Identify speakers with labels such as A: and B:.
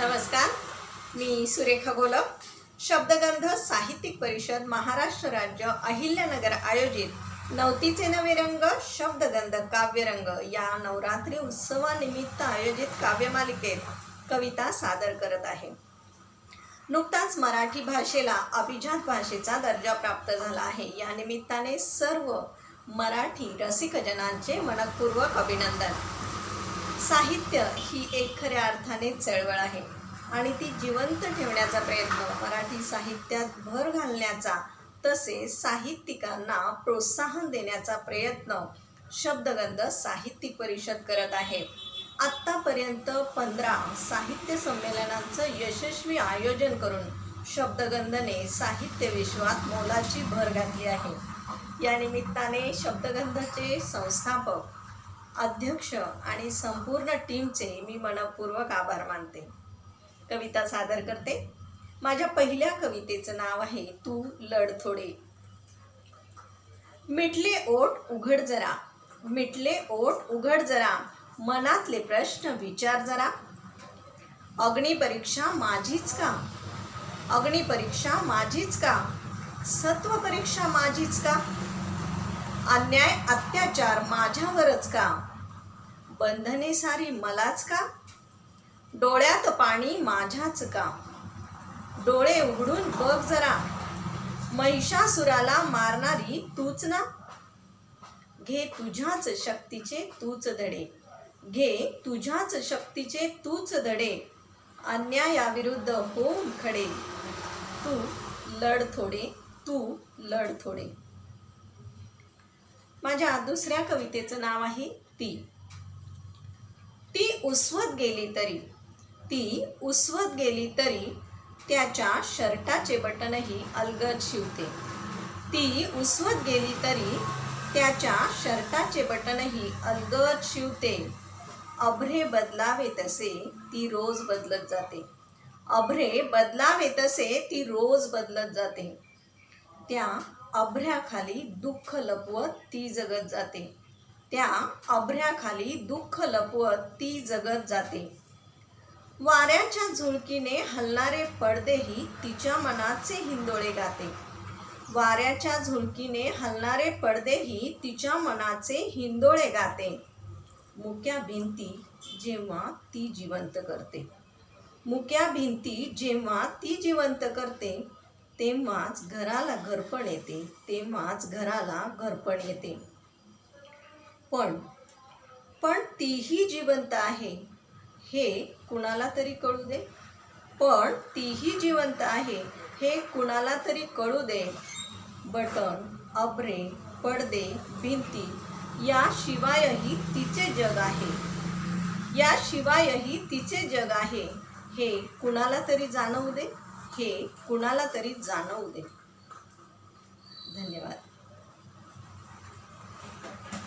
A: नमस्कार. मी सुरेखा गोलप. शब्दगंध साहित्यिक परिषद महाराष्ट्र राज्य अहिल्यानगर आयोजित नवतीचे नवे रंग शब्दगंध काव्यरंग या नवरात्री उत्सवानिमित्त आयोजित काव्यमालिकेत कविता सादर करत आहे. नुकताच मराठी भाषेला अभिजात भाषेचा दर्जा प्राप्त झाला आहे. या निमित्ताने सर्व मराठी रसिकजनांचे मनपूर्वक अभिनंदन. साहित्य ही एक खऱ्या अर्थाने चळवळ आहे. आणि ती जिवंत ठेवण्याचा प्रयत्न मराठी साहित्यात भर घालण्याचा तसेच साहित्यिकांना प्रोत्साहन देण्याचा प्रयत्न शब्दगंध साहित्यिक परिषद करत आहे. आत्तापर्यंत पंधरा साहित्य संमेलनांचं यशस्वी आयोजन करून शब्दगंधने साहित्य विश्वात मोलाची भर घातली आहे. या निमित्ताने शब्दगंधचे संस्थापक अध्यक्ष आणि संपूर्ण टीमचे मी मनपूर्वक आभार मानते. कविता सादर करते. माझ्या पहिल्या कवितेचं नाव आहे तू लढ थोडे. मिटले ओठ उघड जरा. मिटले ओठ उघड जरा. मनातले प्रश्न विचार जरा. अग्निपरीक्षा माझीच का? अग्निपरीक्षा माझीच का? सत्व परीक्षा माझीच का? अन्याय अत्याचार माझ्यावरच का? बंधने सारी मलाच का? डोळ्यात पाणी माझ्याच का? डोळे उघडून बघ जरा. महिषासुराला मारणारी तूच ना? घे तुझ्याच शक्तीचे तूच धडे. घे तुझ्याच शक्तीचे तूच धडे. अन्यायाविरुद्ध होऊन खडे. तू लढ थोडे तू लढ थोडे. माझ्या दुसऱ्या कवितेचं नाव आहे ती. ती उसवत गेली तरी ती उसवत गेली तरी त्याच्या शर्टाचे बटनही अलगद शिवते. ती उसवत गेली तरी त्याच्या शर्टाचे बटनही अलगद शिवते. अभ्रे बदलावे तसे ती रोज बदलत जाते. अभ्रे बदलावे तसे ती रोज बदलत जाते. त्या अभ्र्याखाली दुःख लपवत ती जगत जाते. त्या अभ्र्याखाली दुःख लपवत ती जगत जाते. वाऱ्याच्या झुळकीने हलणारे पडदेही तिच्या मनाचे हिंदोळे गाते. वाऱ्याच्या झुळकीने हलणारे पडदेही तिच्या मनाचे हिंदोळे गाते. मुक्या भिंती जेव्हा ती जिवंत करते. मुक्या भिंती जेव्हा ती जिवंत करते तेव्हाच घराला घरपण येते तेव्हाच घराला घरपण येते. पण पण तीही जिवंत आहे. हे कुणाला तरी कळू दे. पण तीही जिवंत आहे. हे कुणाला तरी कळू दे. बटन अब्रे पडदे भिंती याशिवायही तिचे जग आहे. याशिवायही तिचे जग आहे. हे कुणाला तरी जाणवू दे. हे कुणाला तरी जाणवू दे. धन्यवाद.